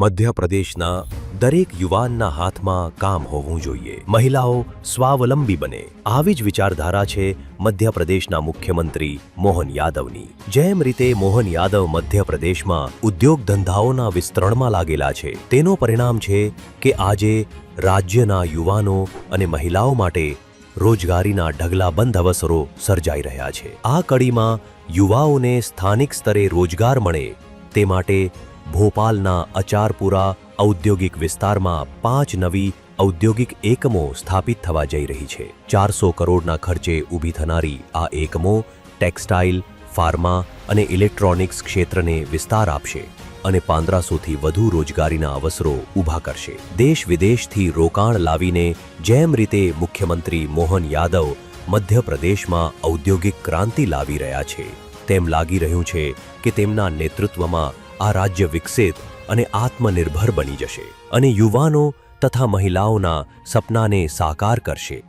મધ્યપ્રદેશના દરેક યુવાનના હાથમાં કામ હોવું જોઈએ. મહિલાઓ સ્વાવલંબી બને. આવી જ વિચારધારા છે મધ્યપ્રદેશના મુખ્યમંત્રી મોહન યાદવની. જેમ રીતે મોહન યાદવ મધ્યપ્રદેશમાં ઉદ્યોગ ધંધાઓના વિસ્તરણમાં લાગેલા છે, તેનો પરિણામ છે કે આજે રાજ્યના યુવાનો અને મહિલાઓ માટે રોજગારીના ઢગલાબંધ અવસરો સર્જાઈ રહ્યા છે. આ કડીમાં યુવાઓને સ્થાનિક સ્તરે રોજગાર મળે તે માટે ભોપાલના અચારપુરા ઔદ્યોગિક વિસ્તારમાં પાંચ નવી ઔદ્યોગિક એકમો સ્થાપિત થવા જઈ રહી છે. ચારસો કરોડના ખર્ચે ઊભી થનારી આ એકમો ટેક્સટાઇલ, ફાર્મા અને ઇલેક્ટ્રોનિક્સ ક્ષેત્રને વિસ્તાર આપશે અને પાંદરાસોથી વધુ રોજગારીના અવસરો ઊભા કરશે. દેશ વિદેશથી રોકાણ લાવીને જેમ રીતે મુખ્યમંત્રી મોહન યાદવ મધ્યપ્રદેશમાં ઔદ્યોગિક ક્રાંતિ લાવી રહ્યા છે, તેમ લાગી રહ્યું છે કે તેમના નેતૃત્વમાં આ રાજ્ય વિકસિત અને આત્મનિર્ભર બની જશે અને યુવાનો તથા મહિલાઓના સપનાને સાકાર કરશે.